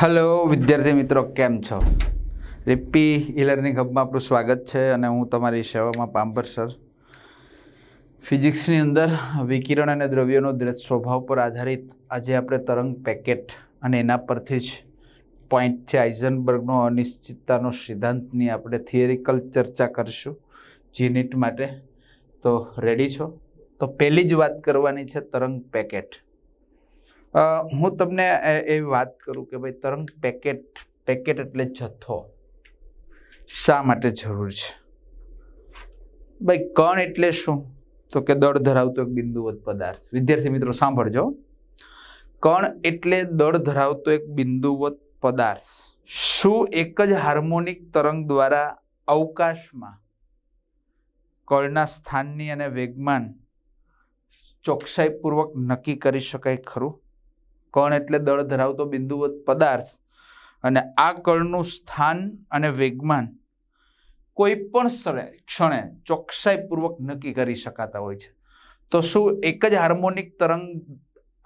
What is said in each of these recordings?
Hello વિદ્યાર્થી મિત્રો, કેમ છો? રિપ્પી ઈ લર્નિંગ હબમાં આપણું સ્વાગત છે અને હું તમારી સેવામાં પામ્પર, સર. ફિઝિક્સની અંદર વિકિરણ અને દ્રવ્યોનો દ્રઢ સ્વભાવ પર આધારિત આજે આપણે તરંગ પેકેટ અને એના પરથી જ પોઈન્ટ છે આઇઝનબર્ગનો અનિશ્ચિતતાનો સિદ્ધાંતની આપણે થિયરિકલ ચર્ચા કરીશું જીનિટ માટે. તો રેડી છો? તો પહેલી જ વાત કરવાની છે તરંગ પેકેટ. હું તમને એ- વાત કરું કે ભાઈ તરંગ પેકેટ પેકેટ એટલે જથ્થો. શા માટે જરૂર છે? ભાઈ કણ એટલે શું? તો કે દળ ધરાવતો એક બિંદુવત પદાર્થ. વિદ્યાર્થી મિત્રો, સાંભળજો. કણ એટલે દળ ધરાવતો એક બિંદુવત પદાર્થ. શું એક જ હાર્મોનિક તરંગ દ્વારા અવકાશમાં કળના સ્થાનની અને વેગમાન ચોકસાઈપૂર્વક નક્કી કરી શકાય ખરું? કણ એટલે દળ ધરાવતો બિંદુવત પદાર્થ. અને આ કણનું સ્થાન અને વેગમાન કોઈ પણ સ્થળે ક્ષણે ચોકસાઈપૂર્વક નક્કી કરી શકાતા હોય છે. તો શું એક જ હાર્મોનિક તરંગ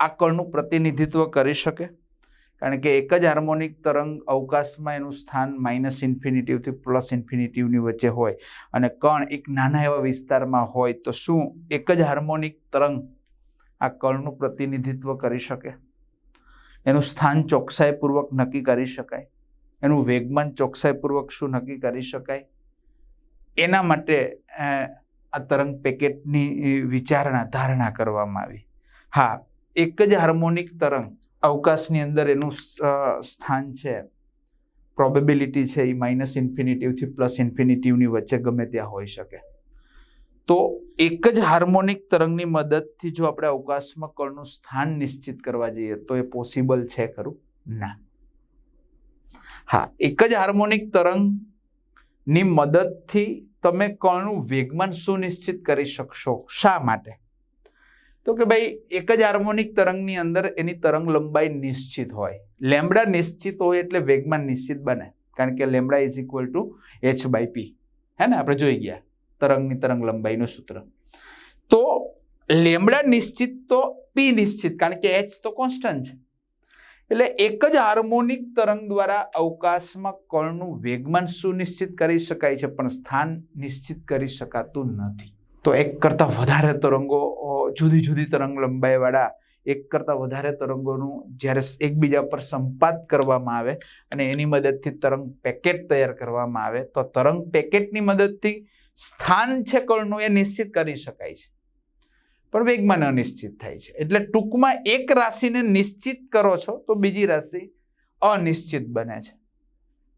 આ કણનું પ્રતિનિધિત્વ કરી શકે? કારણ કે એક જ હાર્મોનિક તરંગ અવકાશમાં એનું સ્થાન માઇનસ ઇન્ફિનિટિવથી પ્લસ ઇન્ફિનિટિવની વચ્ચે હોય અને કણ એક નાના એવા વિસ્તારમાં હોય તો શું એક જ હાર્મોનિક તરંગ આ કણનું પ્રતિનિધિત્વ કરી શકે? એનું સ્થાન ચોકસાઈપૂર્વક નક્કી કરી શકાય. એનું વેગમાન ચોકસાઈપૂર્વક શું નક્કી કરી શકાય? એના માટે આ તરંગ પેકેટની વિચારણા, ધારણા કરવામાં આવી. હા, એક જ હાર્મોનિક તરંગ અવકાશની અંદર એનું સ્થાન છે. પ્રોબેબિલિટી છે એ માઇનસ ઇન્ફિનિટિવથી પ્લસ ઇન્ફિનિટિવની વચ્ચે ગમે ત્યાં હોઈ શકે. તો એક જ હાર્મોનિક તરંગની મદદથી જો આપણે અવકાશમાં કણનું સ્થાન નિશ્ચિત કરવા જઈએ, તો એ પોસિબલ છે ખરું? ના. હા, એક જ હાર્મોનિક તરંગની મદદથી તમે કણનું વેગમાન સુનિશ્ચિત કરી શકશો. શા માટે? તો કે ભાઈ, એક જ હાર્મોનિક તરંગની અંદર એની તરંગ લંબાઈ નિશ્ચિત હોય. લેમડા નિશ્ચિત હોય એટલે વેગમાન નિશ્ચિત બને. કારણ કે lambda is equal to H by P હે ને? આપણે જોઈ ગયા. તરંગની તરંગ લંબાઈનું સૂત્ર. તો લેમડા નિશ્ચિત તો પી નિશ્ચિત, કારણ કે એચ તો કોન્સ્ટન્ટ છે. એટલે એક જ હાર્મોનિક તરંગ દ્વારા અવકાશમાં કણનું વેગમાન સુનિશ્ચિત કરી શકાય છે, પણ સ્થાન નિશ્ચિત કરી શકાતું નથી. તો એક કરતાં વધારે તરંગો જુદી જુદી તરંગ લંબાઈવાળા એક કરતાં વધારે તરંગોનું જ્યારે એકબીજા પર સંપાત કરવામાં આવે અને એની મદદથી તરંગ પેકેટ તૈયાર કરવામાં આવે, તો તરંગ પેકેટની મદદથી સ્થાન છે કણનું એ નિશ્ચિત કરી શકાય છે. પણ વેગમાન અનિશ્ચિત થાય છે. એટલે ટૂંકમાં એક રાશિને નિશ્ચિત કરો છો તો બીજી રાશિ અનિશ્ચિત બને છે.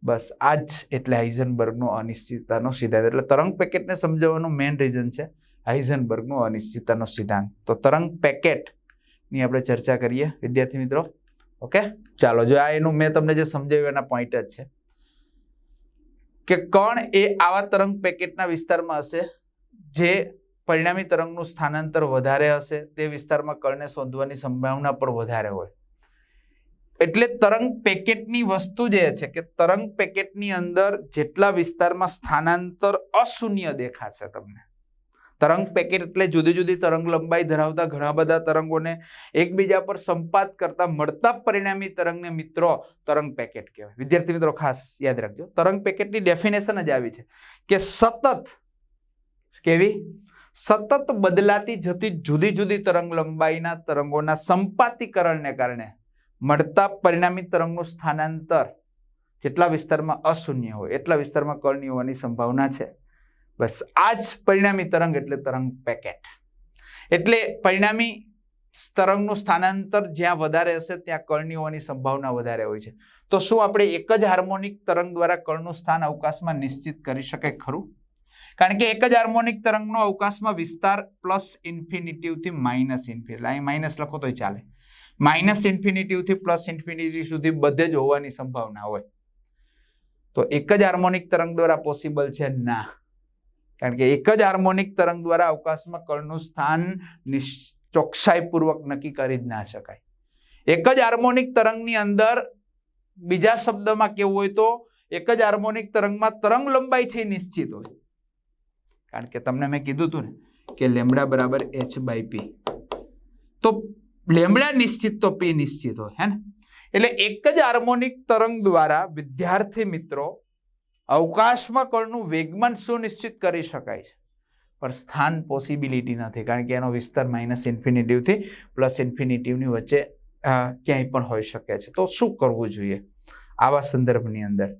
બસ આ જ એટલે હાઇઝનબર્ગનો અનિશ્ચિતતાનો સિદ્ધાંત. એટલે તરંગ પેકેટને સમજાવવાનું મેઇન રીઝન છે હાઇઝનબર્ગનો અનિશ્ચિતતાનો સિદ્ધાંત. તો તરંગ પેકેટની આપણે ચર્ચા કરીએ. વિદ્યાર્થી મિત્રો, ઓકે? ચાલો, જો આ એનું મેં તમને જે સમજાવ્યું એના પોઈન્ટ જ છે. કે કણ એ આવા તરંગ પેકેટના વિસ્તારમાં હશે જે પરિણામી તરંગનું સ્થાનાંતર વધારે હશે? તે વિસ્તારમાં કણને શોધવાની સંભાવના પણ વધારે હોય. એટલે તરંગ પેકેટની વસ્તુ જે છે કે તરંગ પેકેટની અંદર જેટલા વિસ્તારમાં સ્થાનાંતર અશૂન્ય દેખાશે તમને. તરંગ પેકેટ એટલે જુદી જુદી તરંગ લંબાઈ ધરાવતા ઘણા બધા તરંગોને એકબીજા પર સંપાત કરતા મળતા પરિણામી તરંગને મિત્રો તરંગ પેકેટ કહેવાય. વિદ્યાર્થી મિત્રો, ખાસ યાદ રાખજો. તરંગ પેકેટની ડેફિનેશન જ આવી છે કે સતત કેવી? સતત બદલાતી જતી જુદી જુદી તરંગ લંબાઈના તરંગોના સંપાતીકરણને કારણે મળતા પરિણામી તરંગનું સ્થાનાંતર જેટલા વિસ્તારમાં અશૂન્ય હોય, એટલા વિસ્તારમાં કર્ણની હોવાની સંભાવના છે. બસ આ જ પરિણામી તરંગ એટલે તરંગ પેકેટ એટલે પરિણામી તરંગનું સ્થાનાંતર જ્યાં વધારે હશે, ત્યાં કળની હોવાની સંભાવના વધારે હોય છે. તો શું આપણે એક જ હાર્મોનિક તરંગ દ્વારા કળનું સ્થાન અવકાશમાં નિશ્ચિત કરી શકાય ખરું? કારણ કે એક જ હાર્મોનિક તરંગનો અવકાશમાં વિસ્તાર પ્લસ ઇન્ફિનિટિવથી માઇનસ ઇન્ફિનિટી. અહીં માઇનસ લખો તોય ચાલે. માઇનસ ઇન્ફિનિટિવથી પ્લસ ઇન્ફિનિટી સુધી બધે જ હોવાની સંભાવના હોય. તો એક જ હાર્મોનિક તરંગ દ્વારા પોસિબલ છે? ના. કારણ કે એક જ હાર્મોનિક તરંગ દ્વારા અવકાશમાં કણનું સ્થાન ચોકસાઈપૂર્વક નક્કી કરી જ ના શકાય. એક જ હાર્મોનિક તરંગની અંદર બીજા શબ્દમાં કેવું હોય તો એક જ હાર્મોનિક તરંગમાં તરંગ લંબાઈ છે નિશ્ચિત હોય. કારણ કે તમને મેં કીધું હતું ને કે લેમડા બરાબર એચ બાય પી તો લેમડા નિશ્ચિત તો પી નિશ્ચિત હોય, હે ને? એટલે એક જ હાર્મોનિક તરંગ દ્વારા વિદ્યાર્થી મિત્રો અવકાશમાં કણનું વેગમાન સુનિશ્ચિત કરી શકાય છે? પણ સ્થાન પોસિબિલિટી નથી, કારણ કે એનો વિસ્તાર માઇનસ ઇન્ફિનિટિવથી પ્લસ ઇન્ફિનિટિવની વચ્ચે ક્યાંય પણ હોઈ શકે છે. તો શું કરવું જોઈએ આવા સંદર્ભની અંદર?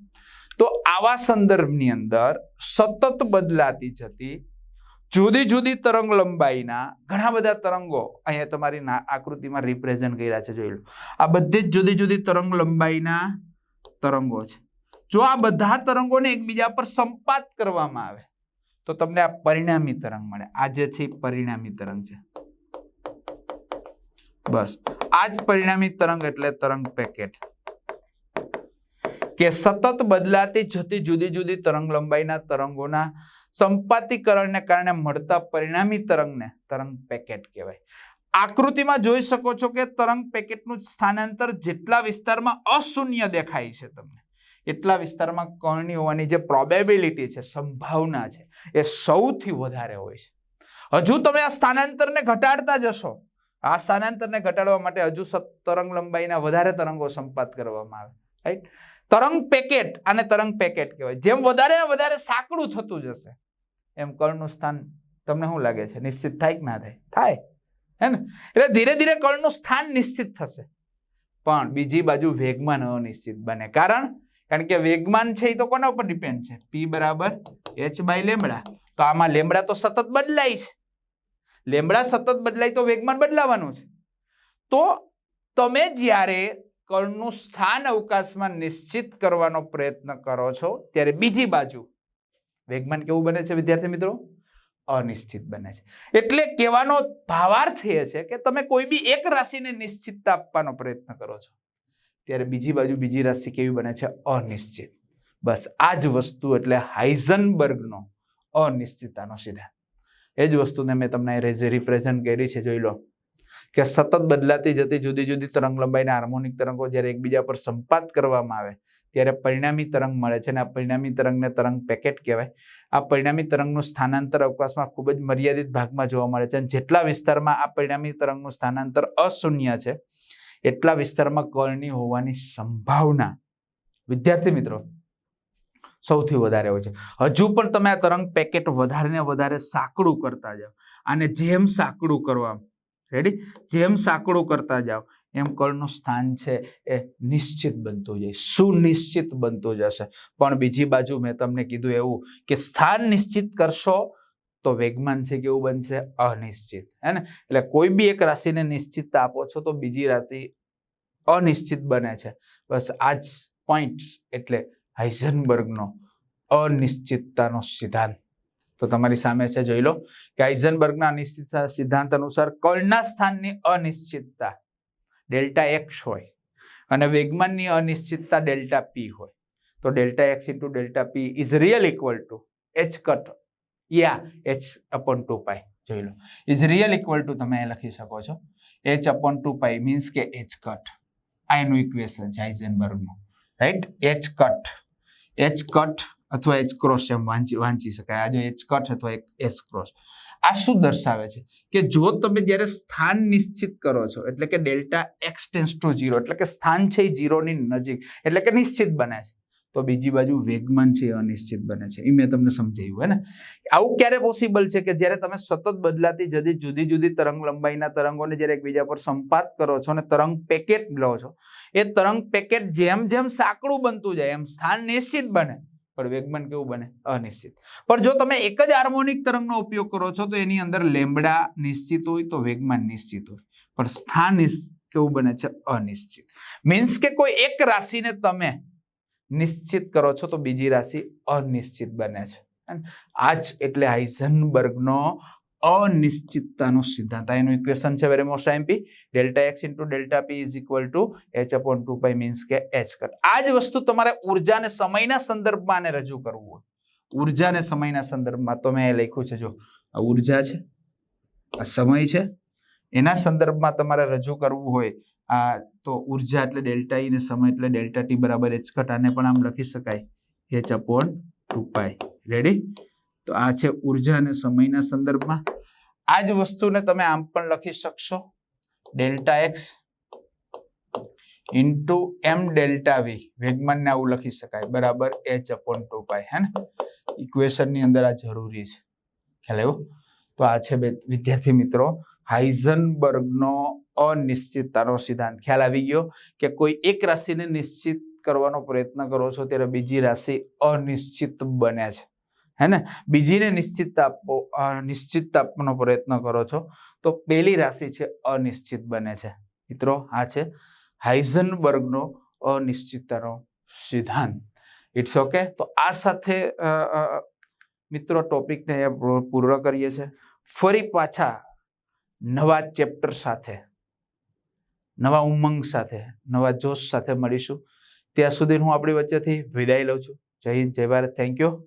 તો આવા સંદર્ભની અંદર સતત બદલાતી જતી, જુદી જુદી તરંગ લંબાઈના ઘણા બધા તરંગો અહીંયા તમારી આકૃતિમાં રિપ્રેઝન્ટ કર્યા છે, જોઈ લો. આ બધી જ જુદી જુદી તરંગ લંબાઈના તરંગો છે. જો આ બધા તરંગોને એકબીજા પર સંપાત કરવામાં આવે, તો તમને આ પરિણામી તરંગ મળે. આ જે છે પરિણામી તરંગ છે. બસ. આ જ પરિણામી તરંગ એટલે તરંગ પેકેટ. કે સતત બદલાતી જતી જુદી જુદી તરંગ લંબાઈના તરંગોના સંપાતીકરણને કારણે મળતા પરિણામી તરંગને તરંગ પેકેટ કહેવાય. આકૃતિમાં જોઈ શકો છો કે તરંગ પેકેટનું સ્થાનાંતર જેટલા વિસ્તારમાં અશૂન્ય દેખાય છે તમને. એટલા વિસ્તારમાં કર્ણની હોવાની જે પ્રોબેબિલિટી છે, સંભાવના છે, એ સૌથી વધારે હોય છે. હજુ તમે આ સ્થાનાંતરને ઘટાડતા જશો. આ સ્થાનાંતરને ઘટાડવા માટે હજુ તરંગ લંબાઈના વધારે તરંગો સંપાત કરવામાં આવે. રાઈટ તરંગ પેકેટ અને તરંગ પેકેટ કહેવાય. જેમ વધારે ને વધારે સાંકડું થતું જશે, એમ કળનું સ્થાન તમને શું લાગે છે? નિશ્ચિત થાય કે ના થાય? થાય. હે ને? એટલે ધીરે ધીરે કળનું સ્થાન નિશ્ચિત થશે. પણ બીજી બાજુ વેગમાં નિશ્ચિત બને. કારણ કારણ કે વેગમાન છે એ તો કોના ઉપર ડિપેન્ડ છે? પી બરાબર એચ બાય લેમડા તો આમાં લેમડા તો સતત બદલાય છે. લેમડા સતત બદલાય તો વેગમાન બદલાવાનું છે. તો તમે જ્યારે કણનું સ્થાન અવકાશમાં નિશ્ચિત કરવાનો પ્રયત્ન કરો છો, ત્યારે બીજી બાજુ વેગમાન કેવું બને છે, વિદ્યાર્થી મિત્રો? અનિશ્ચિત બને છે. એટલે કહેવાનો ભાવાર્થ એ છે કે તમે કોઈ બી એક રાશિને નિશ્ચિતતા આપવાનો પ્રયત્ન કરો છો. ત્યારે બીજી બાજુ બીજી રાશિ કેવી બને છે? અનિશ્ચિત. બસ આ જ વસ્તુ એટલે હાઇઝનબર્ગનો અનિશ્ચિતતાનો સિદ્ધાંત એ જ વસ્તુને મેં તમને રિપ્રેઝન્ટ કરી છે, જોઈ લો. કે સતત બદલાતી જતી જુદી જુદી તરંગ લંબાઈના હાર્મોનિક તરંગો જ્યારે એકબીજા પર સંપાત કરવામાં આવે, ત્યારે પરિણામી તરંગ મળે છે અને આ પરિણામી તરંગને તરંગ પેકેટ કહેવાય. આ પરિણામી તરંગનું સ્થાનાંતર અવકાશમાં ખૂબ જ મર્યાદિત ભાગમાં જોવા મળે છે અને જેટલા વિસ્તારમાં આ પરિણામી તરંગનું સ્થાનાંતર અશૂન્ય છે એટલા વિસ્તારમાં કર્ણની હોવાની સંભાવના વિદ્યાર્થી મિત્રો સૌથી વધારે હોય છે. હજુ પણ તમે આ તરંગ પેકેટ વધારે ને વધારે સાંકડું કરતા જાઓ. અને જેમ સાંકડું કરવા રેડી જેમ સાંકડું કરતા જાઓ, એમ કળનું સ્થાન છે એ નિશ્ચિત બનતું જાય, સુનિશ્ચિત બનતું જશે પણ બીજી બાજુ મેં તમને કીધું એવું કે સ્થાન નિશ્ચિત કરશો તો વેગમાન છે કેવું બનશે? અનિશ્ચિત. હે ને? એટલે કોઈ બી એક રાશિને નિશ્ચિતતા આપો છો તો બીજી રાશિ અનિશ્ચિત બને છે. બસ આ જ પોઈન્ટ એટલે હાઇઝનબર્ગનો અનિશ્ચિતતાનો સિદ્ધાંત. તો તમારી સામે છે, જોઈ લો, કે હાઇઝનબર્ગના અનિશ્ચિત સિદ્ધાંત અનુસાર કળના સ્થાનની અનિશ્ચિતતા ડેલ્ટા એક્સ હોય અને વેગમાનની અનિશ્ચિતતા ડેલ્ટા પી હોય. તો delta X into delta P is real equal to H cut yeah H upon two pi જોઈ લો. ઇઝ રિયલ ઇક્વલ ટુ તમે લખી શકો છો. H upon two pi means કે એચ કટ આ એનું ઇક્વેશન છે હાઇઝનબર્ગનું right H cut H cut અથવા એચ ક્રોસ એમ વાંચી વાંચી શકાય. આ જો એચ કટ અથવા એસ ક્રોસ આ શું દર્શાવે છે? કે જો તમે જ્યારે સ્થાન નિશ્ચિત કરો છો, એટલે કે delta X tends to zero, એટલે કે સ્થાન છે એ ઝીરોની નજીક, એટલે કે નિશ્ચિત બને છે. તો બીજી બાજુ વેગમાન છે, એ અનિશ્ચિત બને છે. એ મેં તમને સમજાવ્યું, હે ને? આવું ક્યારે પોસિબલ છે કે જ્યારે તમે સતત બદલાતી જતી જુદી જુદી તરંગ લંબાઈના તરંગોને જ્યારે એકબીજા પર સંપાત કરો છો અને તરંગ પેકેટ લો છો, એ તરંગ પેકેટ જેમ જેમ સાંકડું બનતું જાય, એમ સ્થાન નિશ્ચિત બને. પણ વેગમાન કેવું બને? અનિશ્ચિત. પણ જો તમે એક જ હાર્મોનિક તરંગનો ઉપયોગ કરો છો, તો એની અંદર લેમડા નિશ્ચિત હોય, તો વેગમાન નિશ્ચિત હોય. પણ સ્થાન કેવું બને છે? અનિશ્ચિત. મીન્સ કે કોઈ એક રાશિને તમે નિશ્ચિત કરો છો તો બીજી રાશિ અનિશ્ચિત બને છે. આજ એટલે હાઇઝનબર્ગનો અનિશ્ચિતતાનો સિદ્ધાંત. એનું ઇક્વેશન છે very most આઈમ્પી delta X into delta P is equal to H upon two pi means કે એચ કટ આ જ વસ્તુ તમારે ઉર્જાને સમયના સંદર્ભમાં આને રજૂ કરવું હોય. ઉર્જાને સમયના સંદર્ભમાં તો મેં એ લખ્યું છે, જો. આ ઊર્જા છે, આ સમય છે, એના સંદર્ભમાં તમારે રજૂ કરવું હોય આ તો ઊર્જા એટલે ડેલ્ટા ઈ ને સમય એટલે ડેલ્ટા ટી બરાબર એચ કટ આને પણ આમ લખી શકાય. H upon two pi ready તો આ છે ઊર્જા અને સમયના સંદર્ભમાં. આ જ વસ્તુને તમે આમ પણ લખી શકશો. Delta x into m delta v. વેગમાનને આવું લખી શકાય. બરાબર એચ અપોન ટુ પાય હે ને? ઇક્વેશનની અંદર આ જરૂરી છે. ખ્યાલ આવ્યો? તો આ છે બે વિદ્યાર્થી મિત્રો હાઇઝનબર્ગનો અનિશ્ચિતતાનો સિદ્ધાંત. ખ્યાલ આવી ગયો કે કોઈ એક રાશિને નિશ્ચિત કરવાનો પ્રયત્ન કરો છો ત્યારે બીજી રાશિ અનિશ્ચિત બને છે. હે ને? બીજીને નિશ્ચિત આપો અ, નિશ્ચિત આપવાનો પ્રયત્ન કરો છો તો પહેલી રાશિ છે અનિશ્ચિત બને છે. મિત્રો આ છે હાઇઝનબર્ગનો અનિશ્ચિતતાનો સિદ્ધાંત. ઇટ્સ ઓકે તો આ સાથે મિત્રો ટોપિકને પૂર્ણ કરીએ છીએ. ફરી પાછા નવા ચેપ્ટર સાથે, નવા ઉમંગ સાથે, નવા જોશ સાથે મળીશું. ત્યાં સુધી હું આપણી વચ્ચેથી વિદાય લઉં છું. જય હિન્દ, જય ભારત. Thank you